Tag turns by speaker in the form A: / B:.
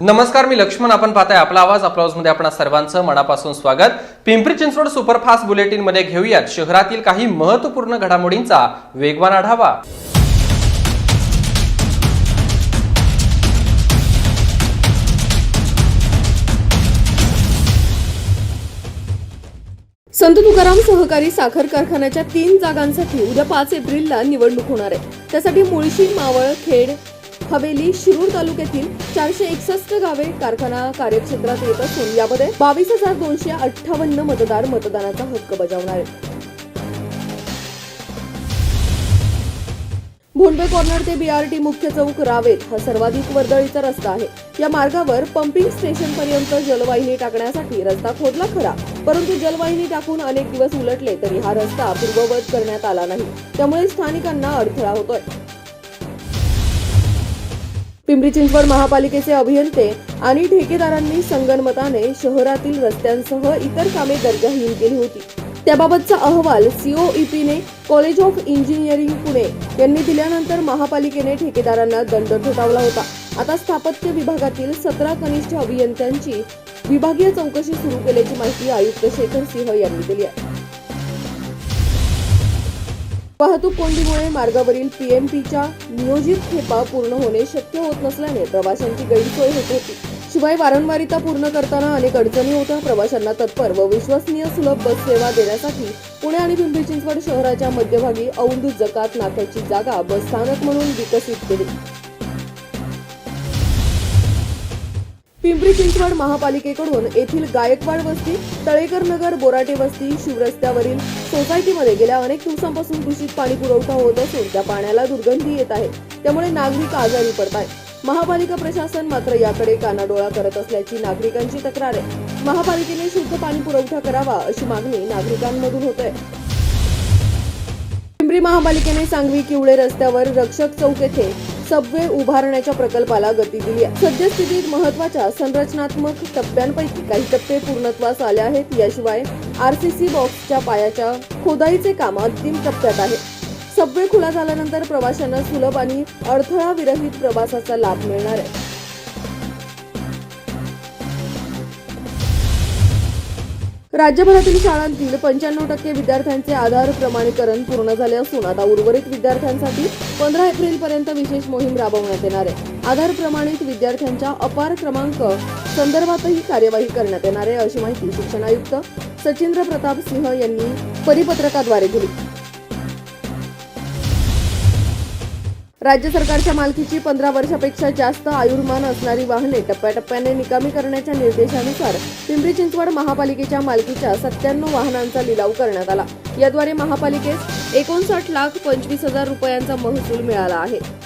A: नमस्कार मी लक्ष्मण. आपण पाहताय आपला आवाज आपला मध्ये आपणा सर्वांचं मनापासून स्वागत. पिंपरी चिंचवड सुपरफास्ट बुलेटिनमध्ये घेऊयात. शहरातील काही महत्त्वपूर्ण घडामोडींचा वेगवान आढावा.
B: संत तुकाराम सहकारी साखर कारखान्याच्या तीन जागांसाठी उद्या पाच एप्रिलला निवडणूक होणार आहे. त्यासाठी मुळशी मावळ खेड हवेली शिरूर तालुक्यातील चारशे एकसष्ट गावे कारखाना कार्यक्षेत्रात येत असून यामध्ये बावीस हजार दोनशे अठ्ठावन्न मतदार मतदानाचा हक्क बजावणार आहेत. भोंडवे कॉर्नर ते बीआरटी मुख्य चौक रावेत हा सर्वाधिक वर्दळीचा रस्ता आहे. या मार्गावर पंपिंग स्टेशन पर्यंत जलवाहिनी टाकण्यासाठी रस्ता खोदला खरा परंतु जलवाहिनी टाकून अनेक दिवस उलटले तरी हा रस्ता पूर्ववत करण्यात आला नाही. त्यामुळे स्थानिकांना अडथळा होतोय. पिंपरी चिंचवड महापालिकेचे अभियंते आणि ठेकेदारांनी संगनमताने शहरातील रस्त्यांसह इतर कामे दर्जाहीन केली होती. त्याबाबतचा अहवाल सीओईपीने कॉलेज ऑफ इंजिनिअरिंग पुणे यांनी दिल्यानंतर महापालिकेने ठेकेदारांना दंड ठोठावला होता. आता स्थापत्य विभागातील सतरा कनिष्ठ अभियंत्यांची विभागीय चौकशी सुरू केल्याची माहिती आयुक्त शेखर सिंह यांनी दिली आहे. वाहतूक कोंडीमुळे मार्गावरील पीएमपीच्या नियोजित खेपा पूर्ण होणे शक्य होत नसल्याने प्रवाशांची गैरसोय होत होती. शिवाय वारंवारिता पूर्ण करताना अनेक अडचणी होत्या. प्रवाशांना तत्पर व विश्वसनीय सुलभ बस सेवा देण्यासाठी पुणे आणि पिंपरी चिंचवड शहराच्या मध्यभागी औंध जकात नाक्याची जागा बस स्थानक म्हणून विकसित केली. पिंपरी चिंचवड महापालिकेकडून येथील गायकवाड वस्ती तळेकर नगर बोराटे वस्ती शिवरस्त्यावरील सोसायटीमध्ये गेल्या अनेक दिवसांपासून दूषित पाणी पुरवठा होत असून त्या पाण्याला दुर्गंधी येत आहे. त्यामुळे नागरिक आजारी पडत आहेत महापालिका प्रशासन मात्र याकडे कानाडोळा करत असल्याची नागरिकांची तक्रार आहे. महापालिकेने शुद्ध पाणी पुरवठा करावा अशी मागणी नागरिकांमधून होत आहे. पिंपरी महापालिकेने सांगवी किवळे रस्त्यावर रक्षक चौक येथे सबवे उभारण्याच्या प्रकल्पाला गती दिली आहे. सद्यस्थितीत महत्त्वाच्या संरचनात्मक टप्प्यांपैकी काही टप्पे पूर्णत्वास आले आहेत. याशिवाय आरसीसी बॉक्सच्या पायाच्या खोदाईचे काम अंतिम टप्प्यात आहे. सबवे खुला झाल्यानंतर प्रवाशांना सुलभ आणि अडथळा विरहित प्रवासाचा लाभ मिळणार आहे. राज्यभरातील शाळांतील पंच्याण्णव टक्के विद्यार्थ्यांचे आधार प्रमाणीकरण पूर्ण झाले असून आता उर्वरित विद्यार्थ्यांसाठी पंधरा एप्रिल पर्यंत विशेष मोहीम राबवण्यात येणार आहे. आधार प्रमाणित विद्यार्थ्यांच्या अपार क्रमांक संदर्भातही कार्यवाही करण्यात येणार आहे अशी माहिती शिक्षण आयुक्त सचिंद्र प्रताप सिंह यांनी परिपत्रकाद्वारे दिली. राज्य सरकारच्या मालकीची पंधरा वर्षापेक्षा जास्त आयुर्मान असणारी वाहने टप्प्याटप्प्याने निकामी करण्याच्या निर्देशानुसार पिंपरी चिंचवड महापालिकेच्या मालकीच्या सत्त्याण्णव वाहनांचा लिलाव करण्यात आला. याद्वारे महापालिकेस एकोणसाठ लाख पंचवीस हजार रुपयांचा महसूल मिळाला आहे.